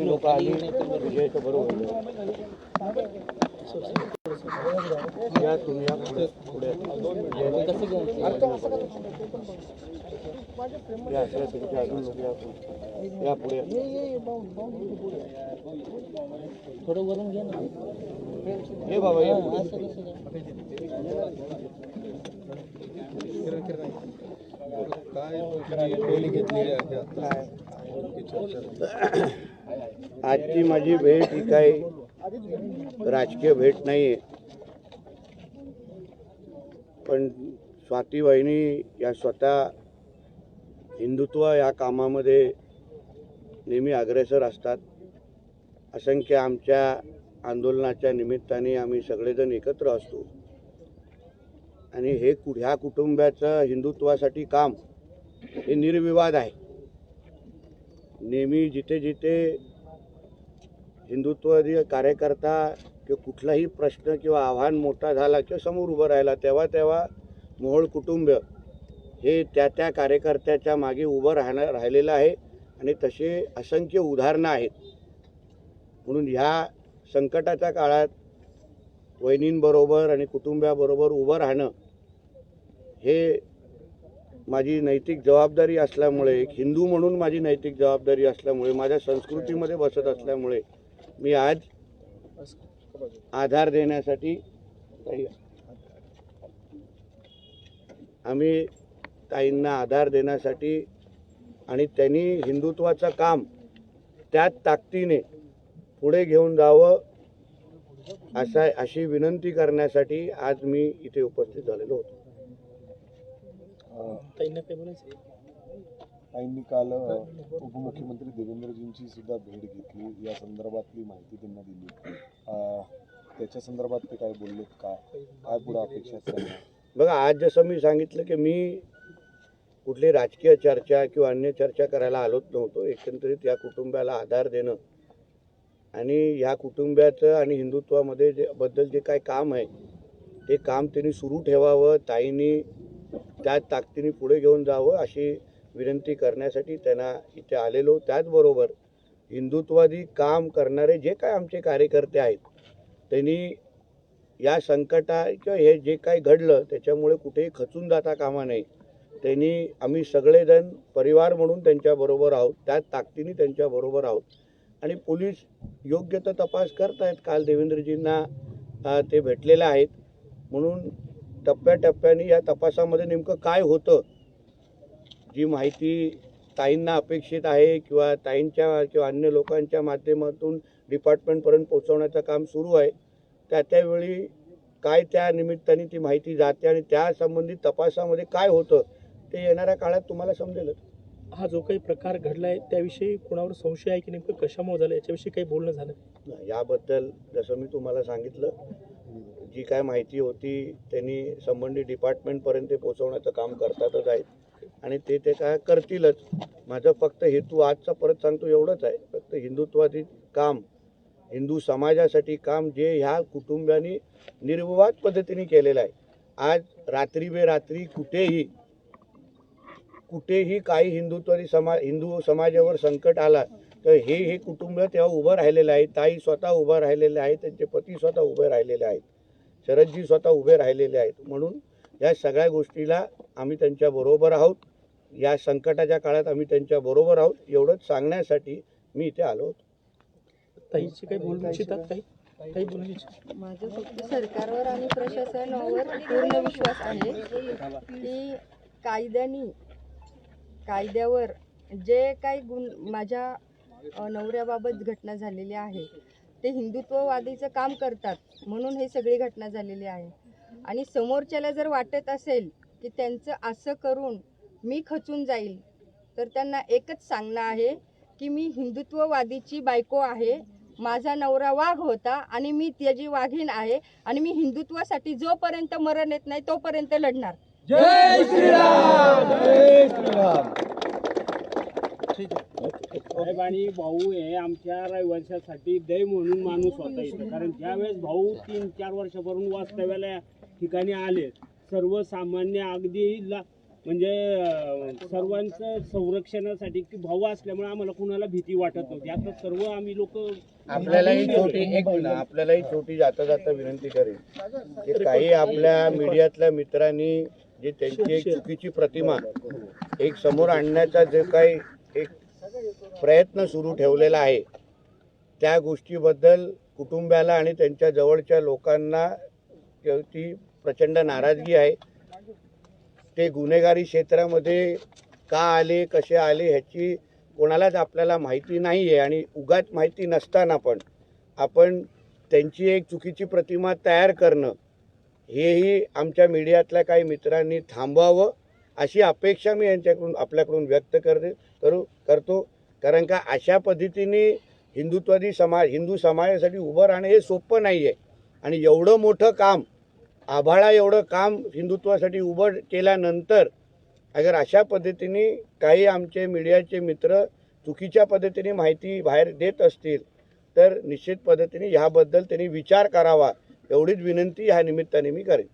लोक आली विजयचं बरोबर या तुम्ही या पुढे. पुढे या तुमचे अजून लोक या पुढे. या. पुढे थोडं वरून घ्या ना ये बाबा ये असं कसं आजची माझी भेट ही काही राजकीय भेट नाही आहे पण स्वाती वहिनी या स्वतः हिंदुत्व या कामामध्ये नेहमी अग्रेसर असतात. असंख्य आमच्या आंदोलनाच्या निमित्ताने आम्ही सगळेजण एकत्र असतो. आणि हे कु ह्या कुटुंबाचं हिंदुत्वासाठी काम? हे निर्विवाद आहे. नेहमी जिथे जिथे हिंदुत्वादी कार्यकर्ता किंवा कुठलाही प्रश्न किंवा आव्हान मोठा झाला किंवा समोर उभं राहिला तेव्हा तेव्हा मोहोळ कुटुंब हे त्या त्या कार्यकर्त्याच्या मागे उभं राहणं राहिलेलं आहे आणि तसे असंख्य उदाहरणं आहेत. म्हणून ह्या संकटाच्या काळात वहिनींबरोबर आणि कुटुंबाबरोबर उभं राहणं हे माझी नैतिक जबाबदारी असल्यामुळे एक हिंदू म्हणून माझी नैतिक जबाबदारी असल्यामुळे माझ्या संस्कृतीमध्ये बसत असल्यामुळे मी आज आधार देण्यासाठी ताई, आम्ही ताईंना आधार देण्यासाठी आणि त्यांनी हिंदुत्वाचं काम त्याच ताकदीने पुढे घेऊन जावं असा अशी विनंती करण्यासाठी आज मी इथे उपस्थित झालेलो होतो. ताईंना काय बोलायचं ताईंनी काल उपमुख्यमंत्री देवेंद्रजींची सुद्धा भेट घेतली. या संदर्भातली माहिती त्यांना दिली. अ, त्याच्या संदर्भात ते काय बोललेत का? काय पुढे अपेक्षा बघा आज जसं मी सांगितलं की मी कुठली राजकीय चर्चा किंवा अन्य चर्चा करायला आलोच नव्हतो. एकंदरीत या कुटुंबाला आधार देणं आणि ह्या कुटुंबाचं आणि हिंदुत्वामध्ये जे बद्दल जे काय काम आहे ते काम त्यांनी सुरू ठेवावं ताईंनी त्या ताकदीने पुढे घेऊन जावं अशी विनंती करण्यासाठी त्यांना इथे आलेलो. त्याचबरोबर हिंदुत्वादी काम करणारे जे काय आमचे कार्यकर्ते आहेत त्यांनी या संकटा किंवा हे जे काही घडलं त्याच्यामुळे कुठेही खचून जाता कामा नये. त्यांनी आम्ही सगळेजण परिवार म्हणून त्यांच्याबरोबर आहोत त्याच ताकदीने त्यांच्याबरोबर आहोत. आणि पोलीस योग्य तर तपास करत आहेत काल देवेंद्रजींना ते भेटलेले आहेत. म्हणून टप्प्याटप्प्याने या तपासामध्ये नेमकं काय होतं? जी माहिती ताईंना अपेक्षित आहे किंवा ताईंच्या किंवा अन्य लोकांच्या माध्यमातून डिपार्टमेंटपर्यंत पोहोचवण्याचं काम सुरू आहे त्या त्यावेळी काय त्या निमित्ताने ती माहिती जाते आणि त्या संबंधित तपासामध्ये काय होतं ते येणाऱ्या काळात तुम्हाला समजेलच. हा जो काही प्रकार घडलाय त्याविषयी कोणावर संशय आहे की नेमकं कशामुळे झालं? याच्याविषयी काही बोलणं झालं? याबद्दल जसं मी तुम्हाला सांगितलं जी काय माहिती होती त्यांनी संबंधित डिपार्टमेंटपर्यंत पोहोचवण्याचं काम करतातच आहेत. आणि ते ते काय करतीलच. माझं फक्त हेतू आजचा परत सांगतो एवढंच आहे. फक्त हिंदुत्वादी काम हिंदू समाजासाठी काम जे ह्या कुटुंबानी निर्विवाद पद्धतीने केलेलं आहे. आज रात्री बेरात्री कुठेही कुठेही काही हिंदुत्वादी समाज हिंदू समाजावर संकट आला तर हे हे कुटुंब तेव्हा उभं राहिलेलं आहे. ताई स्वतः उभं राहिलेले आहेत त्यांचे पती स्वतः उभे राहिलेले आहेत. शरदजी स्वतः उभे राहिलेले आहेत. म्हणून या सगळ्या गोष्टीला आम्ही त्यांच्या बरोबर आहोत. या संकटाच्या काळात आम्ही त्यांच्या बरोबर आहोत. एवढंच सांगण्यासाठी मी इथे आलो होतो. ताईची काही बोलू इच्छितात माझं फक्त सरकारवर आणि प्रशासनावर पूर्ण विश्वास आहे की कायद्याने कायद्यावर जे काही गुण माझ्या नवऱ्याबाबत घटना झालेली आहे ते हिंदुत्ववादीचं काम करतात म्हणून हे सगळी घटना झालेली आहे. आणि समोरच्याला जर वाटत असेल की त्यांचं असं करून मी खचून जाईल तर त्यांना एकच सांगणं आहे की मी हिंदुत्ववादीची बायको आहे माझा नवरा वाघ होता आणि मी त्याची वाघीण आहे आणि मी हिंदुत्वासाठी जोपर्यंत मरण येत नाही तोपर्यंत लढणार. साहेब आणि भाऊ हे आमच्या रहिवाशासाठी दय म्हणून माणूस होता इथं. कारण ज्यावेळेस भाऊ तीन चार वर्षापासून वास्तव्याला या ठिकाणी आले सर्वसामान्य अगदी ला म्हणजे सर्वांचं संरक्षणासाठी की भाऊ असल्यामुळे आम्हाला कुणाला भीती वाटत नव्हती. आता सर्व आम्ही लोक आपल्यालाही छोटी एक आपल्यालाही छोटी जाता जाता विनंती करेन की काही आपल्या मीडियातल्या मित्रांनी जी त्यांची एक चुकीची प्रतिमा एक समोर आणण्याचा जे काही एक प्रयत्न सुरू ठेवलेला आहे. त्या गोष्टीबद्दल कुटुंबाला आणि त्यांच्या जवळच्या लोकांना ती प्रचंड नाराजगी आहे. ते गुन्हेगारी क्षेत्रामध्ये का आले कसे आले ह्याची कोणालाच आपल्याला माहिती नाही आहे आणि उगाच माहिती नसताना पण आपण त्यांची एक चुकीची प्रतिमा तयार करणं हेही आमच्या मीडियातल्या काही मित्रांनी थांबवावं. अशी अपेक्षा मी यांच्याकडून आपल्याकडून व्यक्त करते करू करतो. कारण का अशा पद्धतीने हिंदुत्वादी समाज हिंदू समाजासाठी उभं राहणं हे सोपं नाही आहे आणि एवढं मोठं काम आभाळा एवढं काम हिंदुत्वासाठी उभं केल्यानंतर अगर अशा पद्धतीने काही आमचे मीडियाचे मित्र चुकीच्या पद्धतीने माहिती बाहेर देत असतील तर निश्चित पद्धतीने ह्याबद्दल त्यांनी विचार करावा. एवढीच विनंती ह्या निमित्ताने मी करेन.